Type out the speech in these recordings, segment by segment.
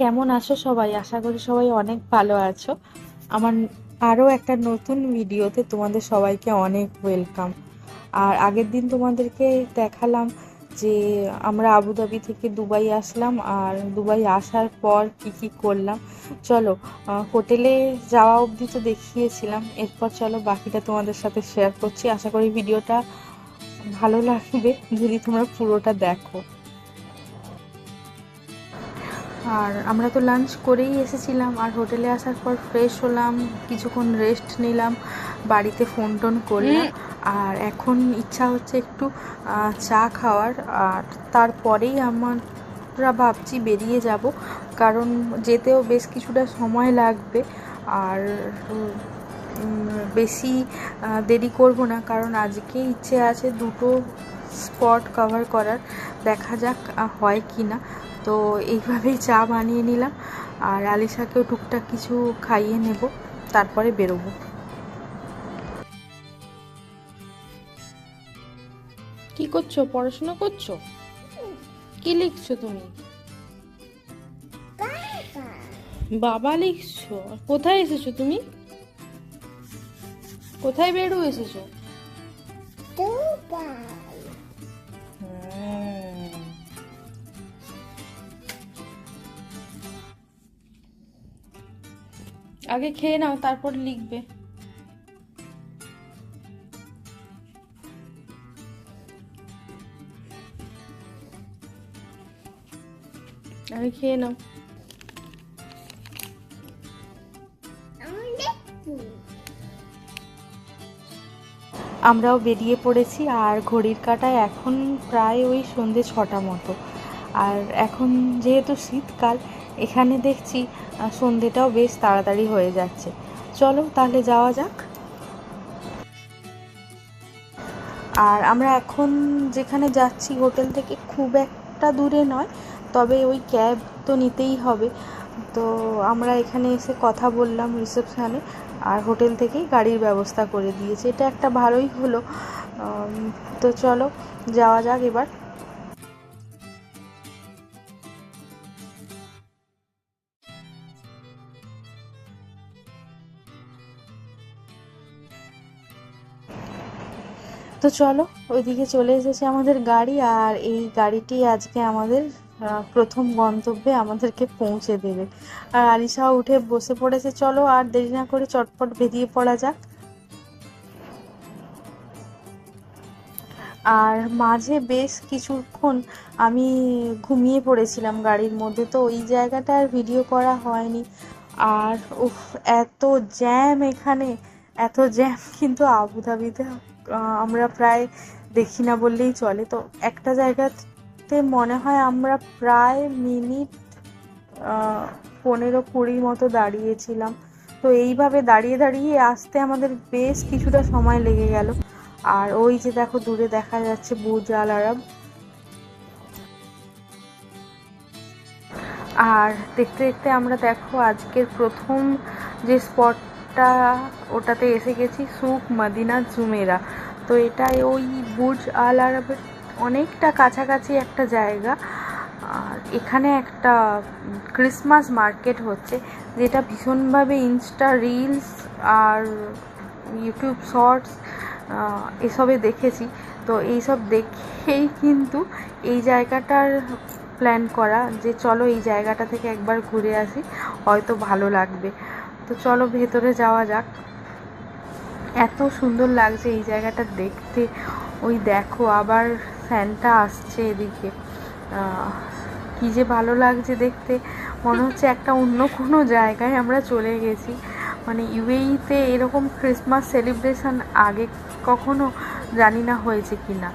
কেমন আছো সবাই? আশা করি সবাই অনেক ভালো আছো। আমার আরও একটা নতুন ভিডিওতে তোমাদের সবাইকে অনেক ওয়েলকাম আর আগের দিন তোমাদেরকে দেখালাম যে আমরা আবুধাবি থেকে দুবাই আসলাম, আর দুবাই আসার পর কি কি করলাম। চলো হোটেলে যাওয়া অবধি তো দেখিয়েছিলাম, এরপর চলো বাকিটা তোমাদের সাথে শেয়ার করছি। আশা করি ভিডিওটা ভালো লাগবে, যদি তোমরা পুরোটা দেখো। আর আমরা তো লাঞ্চ করেই এসেছিলাম আর হোটেলে আসার পর ফ্রেশ হলাম কিছুক্ষণ রেস্ট নিলাম বাড়িতে ফোন টোন করলাম আর এখন ইচ্ছা হচ্ছে একটু চা খাওয়ার আর তারপরেই আমরা ভাবছি বেরিয়ে যাব কারণ যেতেও বেশ কিছুটা সময় লাগবে আর বেশি দেরি করব না কারণ আজকে ইচ্ছে আছে দুটো স্পট কভার করার দেখা যাক হয় কি না তো এইভাবেই চা বানিয়ে নিলাম। আর আলিশাকেও টুকটাক কিছু খাইয়ে নেব তারপরে বেরোবো। কি করছ? পড়াশোনা করছ? কি লিখছো তুমি? বাবা লিখছো? কোথায় এসেছ তুমি? কোথায় বেরো এসেছ? আগে খেয়ে নাও, তারপর লিখবে। আগে খেয়ে নাও। আমরাও বেরিয়ে পড়েছি, আর ঘড়ির কাঁটায় এখন প্রায় ওই সন্ধে ছটা মতো। আর এখন যেহেতু শীতকাল এখানে দেখছি সন্ধেটাও বেশ তাড়াতাড়ি হয়ে যাচ্ছে। চলো তাহলে যাওয়া যাক। আর আমরা এখন যেখানে যাচ্ছি, হোটেল থেকে খুব একটা দূরে নয়, তবে ওই ক্যাব তো নিতেই হবে। তো আমরা এখানে এসে কথা বললাম রিসেপশানে, আর হোটেল থেকেই গাড়ির ব্যবস্থা করে দিয়েছে। এটা একটা ভালোই হলো। তো চলো যাওয়া যাক এবার। চলো, ওইদিকে চলে এসেছে আমাদের গাড়ি আর এই গাড়িটি আজকে আমাদের প্রথম গন্তব্যে আমাদেরকে পৌঁছে দেবে। আর আলিশাও উঠে বসে পড়েছে, চলো আর দেরি না করে চটপট বেরিয়ে পড়া যাক। আর মাঝে বেশ কিছুক্ষণ আমি ঘুমিয়ে পড়েছিলাম গাড়ির মধ্যে, তো ওই জায়গাটা আর ভিডিও করা হয়নি। আর উফ, এত জ্যাম এখানে। এত জ্যাম কিন্তু আবুধাবিতে আমরা প্রায় দেখি না বললেই চলে। তো একটা জায়গাতে মনে হয় আমরা প্রায় মিনিট পনেরো কুড়ি মতো দাঁড়িয়েছিলাম। তো এইভাবে দাঁড়িয়ে দাঁড়িয়ে আসতে আমাদের বেশ কিছুটা সময় লেগে গেল। আর ওই যে দেখো, দূরে দেখা যাচ্ছে বুর্জ আল আরব আর দেখতে দেখতে আমরা দেখো, আজকের প্রথম যে স্পটটা ওটাতে এসে গেছি সুক মদিনা জুমেরা। তো এটা ওই বুর্জ আল আরবের অনেকটা কাছাকাছি একটা জায়গা। আর এখানে একটা ক্রিসমাস মার্কেট হচ্ছে, যেটা ভীষণভাবে ইনস্টা রিলস আর ইউটিউব শর্টস এসবে দেখেছি। তো এইসব দেখেই কিন্তু এই জায়গাটার প্ল্যান করা যে চলো এই জায়গাটা থেকে একবার ঘুরে আসি, হয়তো ভালো লাগবে। তো চলো ভেতরে যাওয়া যাক। এত সুন্দর লাগছে এই জায়গাটা দেখতে। ওই দেখো আবার ফ্যানটা আসছে এদিকে। কি যে ভালো লাগছে দেখতে। মনে হচ্ছে একটা অন্য কোনো জায়গায় আমরা চলে গেছি। মানে ইউএইতে এরকম ক্রিসমাস সেলিব্রেশন আগে কখনো জানি না হয়েছে কি না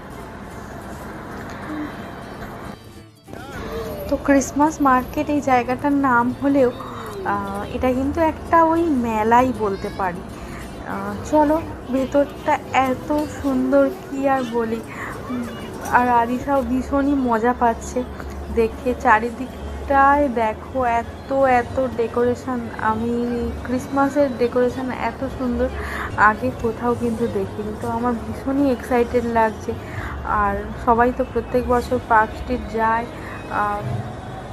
তো ক্রিসমাস মার্কেট এই জায়গাটার নাম হলেও এটা কিন্তু একটা ওই মেলাই বলতে পারি। চলো, ভেতরটা এত সুন্দর কি আর বলি। আর আরিসাও ভীষণই মজা পাচ্ছে। দেখে চারিদিকটায় দেখো এত এত ডেকোরেশন আমি ক্রিসমাসের ডেকোরেশন এত সুন্দর, আগে কোথাও কিন্তু দেখিনি। তো আমার ভীষণই এক্সাইটেড লাগছে। আর সবাই তো প্রত্যেক বছর পার্ক স্ট্রিট যায়।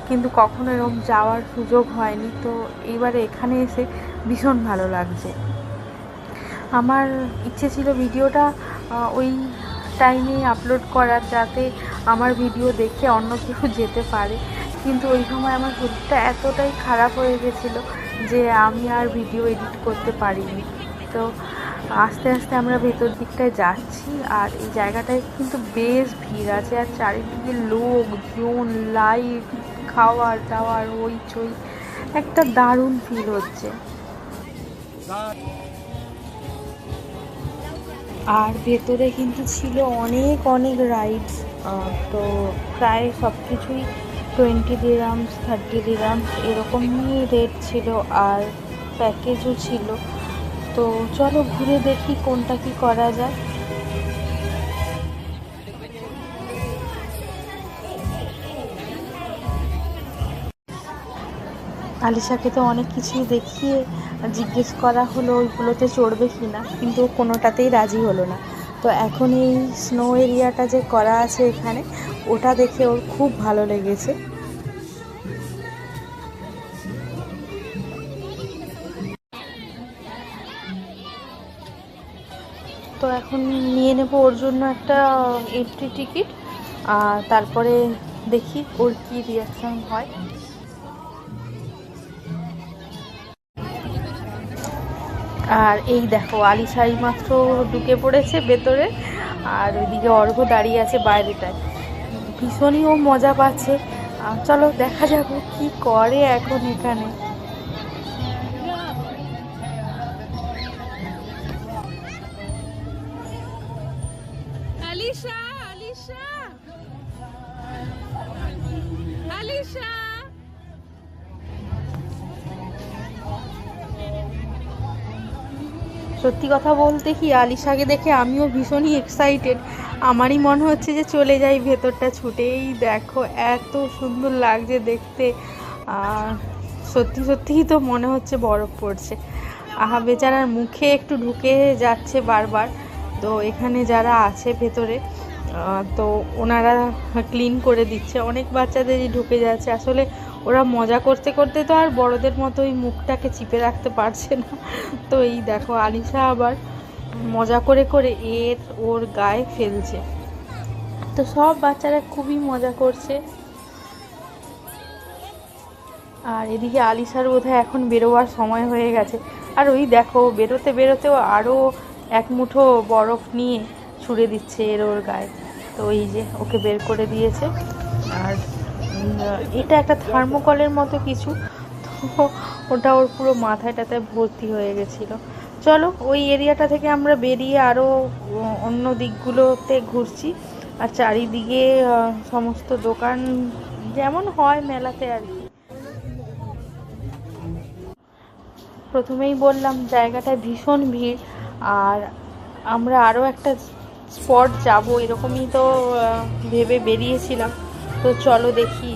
কিন্তু কখনো এরকম যাওয়ার সুযোগ হয়নি। তো এইবারে এখানে এসে ভীষণ ভালো লাগছে। আমার ইচ্ছে ছিল ভিডিওটা ওই টাইমে আপলোড করার যাতে আমার ভিডিও দেখে অন্য কেউ যেতে পারে। কিন্তু ওই সময় আমার শরীরটা এতটাই খারাপ হয়ে গেছিল যে আমি আর ভিডিও এডিট করতে পারিনি। তো আস্তে আস্তে আমরা ভেতর দিকটায় যাচ্ছি আর এই জায়গাটায় কিন্তু বেশ ভিড় আছে। আর চারিদিকে লোক জন লাইট খাওয়ার দাওয়ার ওই চই। একটা দারুণ ফিল হচ্ছে। আর ভেতরে কিন্তু ছিল অনেক অনেক রাইডস তো প্রায় সব কিছুই টোয়েন্টি দিরামস থার্টি দিরামস এরকমই রেট ছিল আর প্যাকেজও ছিল। তো চলো ঘুরে দেখি কোনটা কি করা যায়। আলিশাকে তো অনেক কিছুই দেখিয়ে জিজ্ঞেস করা হলো, ওইগুলোতে চড়বে কি না? কিন্তু কোনোটাতেই রাজি হলো না। তো এখন এই স্নো এরিয়াটা যে করা আছে এখানে, ওটা দেখে ওর খুব ভালো লেগেছে। তো এখন নিয়ে নেব ওর জন্য একটা এন্ট্রি টিকিট আর তারপরে দেখি ওর কি রিয়াকশন হয়। আর এই দেখো আলিশাই মাত্র ঢুকে পড়েছে ভেতরে আর ওইদিকে অর্ঘ দাঁড়িয়ে আছে বাইরেটায় ভীষণই ও মজা পাচ্ছে চলো দেখা যাবে কি করে এখন এখানে Alicia, Alicia. Alicia. সত্যি কথা বলতে কি, আলিশাকে দেখে আমিও ভীষণই এক্সাইটেড আমারই মনে হচ্ছে যে চলে যাই ভেতরটা ছুটেই। দেখো, এত সুন্দর লাগছে দেখতে। সত্যি সত্যিই তো মনে হচ্ছে বরফ পড়ছে। আহা, বেচারার মুখে একটু ঢুকে যাচ্ছে বারবার। তো এখানে যারা আছে ভেতরে তো ওনারা ক্লিন করে দিচ্ছে। অনেক বাচ্চাদেরই ঢুকে যাচ্ছে। আসলে ওরা মজা করতে করতে তো আর বড়দের মতো ওই মুখটাকে চিপে রাখতে পারছে না। তো এই দেখো আলিশা আবার মজা করে করে এর, ওর গায়ে ফেলছে। তো সব বাচ্চারা খুবই মজা করছে। আর এদিকে আলিশার বোধহয় এখন বেরোবার সময় হয়ে গেছে। আর ওই দেখো, বেরোতে বেরোতেও আরও এক মুঠো বরফ নিয়ে ছুঁড়ে দিচ্ছে এর ওর গায়ে। তো এই যে, ওকে বের করে দিয়েছে। আর এটা একটা থার্মোকলের মতো কিছু। তো ওটা ওর পুরো মাথায় টাথায় ভর্তি হয়ে গেছিল। চলো, ওই এরিয়াটা থেকে আমরা বেরিয়ে আরও অন্য দিকগুলোতে ঘুরছি। আর চারিদিকে সমস্ত দোকান যেমন হয় মেলাতে আর কি। প্রথমেই বললাম, জায়গাটায় ভীষণ ভিড়। আর আমরা আরও একটা স্পট যাব, এরকমই তো ভেবে বেরিয়েছিলাম। তো চলো দেখি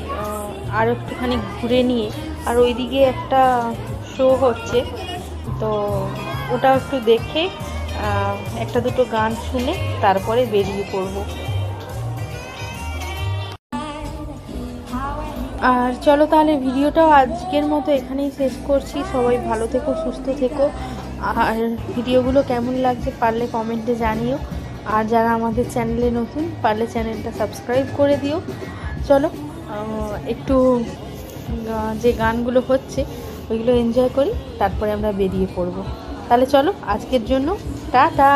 আর একটুখানি ঘুরে নিয়ে। আর ওইদিকে একটা শো হচ্ছে, তো ওটা একটু দেখে একটা দুটো গান শুনে তারপরে বেরিয়ে পড়ব। আর চলো তাহলে ভিডিওটাও আজকের মতো এখানেই শেষ করছি। সবাই ভালো থেকো, সুস্থ থেকো। আর ভিডিওগুলো কেমন লাগছে পারলে কমেন্টে জানিও। আর যারা আমাদের চ্যানেলে নতুন, পারলে চ্যানেলটা সাবস্ক্রাইব করে দিও। চলো একটু যে গানগুলো হচ্ছে, ওইগুলো এনজয় করি, তারপরে আমরা বেরিয়ে পড়ব। তাহলে চলো, আজকের জন্য টাটা।